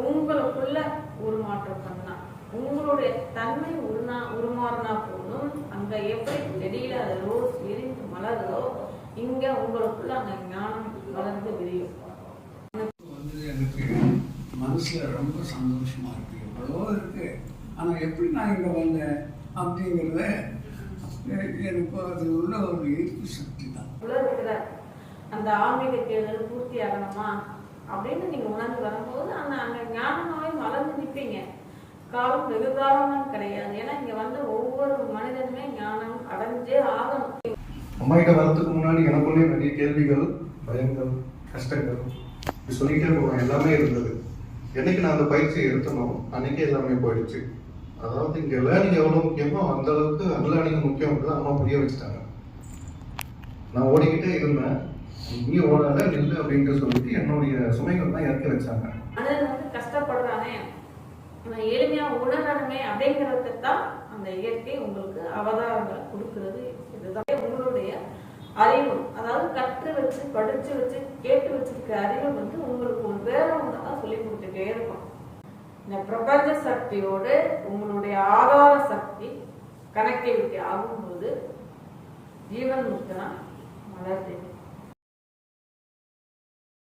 உங்களுக்குள்ள உருமாற்றம் பண்ணா உங்களுடைய தன்மை உருனா உருமாறினா போதும். அங்க எப்படி செடியில அது ரோஸ் விரிந்து மலருதோ இங்க உங்களுக்குள்ள அங்க ஞானம் வளர்ந்து விரியும். எனக்கு மனசுல ரொம்ப சந்தோஷமா இருக்கு. எவ்வளவோ இருக்கு. ஆனா எப்படி நான் இங்க வந்தேன் அப்படிங்கிறத எனக்கு அது உள்ள ஒரு ஈர்ப்பு சக்தி தான். உள்ள இருக்கிற அந்த ஆன்மீக தேர்தல் பூர்த்தி ஆகணுமா அப்படின்னு நீங்க உணர்ந்து வரும்போது அந்த அங்கே ஞானமாவே வளர்ந்து நிற்பீங்க. காலம் வெகு காலமும் கிடையாது. ஏன்னா இங்க வந்து ஒவ்வொரு மனிதனுமே ஞானம் அடைஞ்சே ஆகணும். அம்மா கிட்ட வரதுக்கு முன்னாடி எனக்குள்ளே நிறைய கேள்விகள் பயங்கள் கஷ்டங்கள். இப்படி போவேன் எல்லாமே இருந்தது. என்னைக்கு நான் அந்த பயிற்சியை எடுத்தனோ அன்னைக்கே எல்லாமே போயிடுச்சு. அதாவது இங்க லேர்னிங் எவ்வளவு முக்கியமோ அந்த அளவுக்கு அன்லேர்னிங் முக்கியம் அம்மா புரிய வச்சுட்டாங்க. நான் ஓடிக்கிட்டே இருந்தேன். நீ ஓடாத நில்லு அப்படின்ட்டு சொல்லி இறக்கி வச்சாங்க. மனிதன் வந்து கஷ்டப்படுறானே அவன் எளிமையா உணரணுமே அப்படிங்கிறதுக்கு தான் அந்த இயற்கை உங்களுக்கு அவதாரங்களை கொடுக்கிறது இதுதான் உங்களுடைய அறிவு. அதாவது கற்று வச்சு படிச்சு வச்சு கேட்டு வச்சிருக்க அறிவு வந்து உங்களுக்கு ஒரு வேற ஒன்று தான் சொல்லி கொடுத்துட்டே இருக்கும். இந்த பிரபஞ்ச சக்தியோடு உங்களுடைய ஆதார சக்தி கனெக்டிவிட்டி ஆகும்போது ஜீவன் முக்தனா மலர்ந்து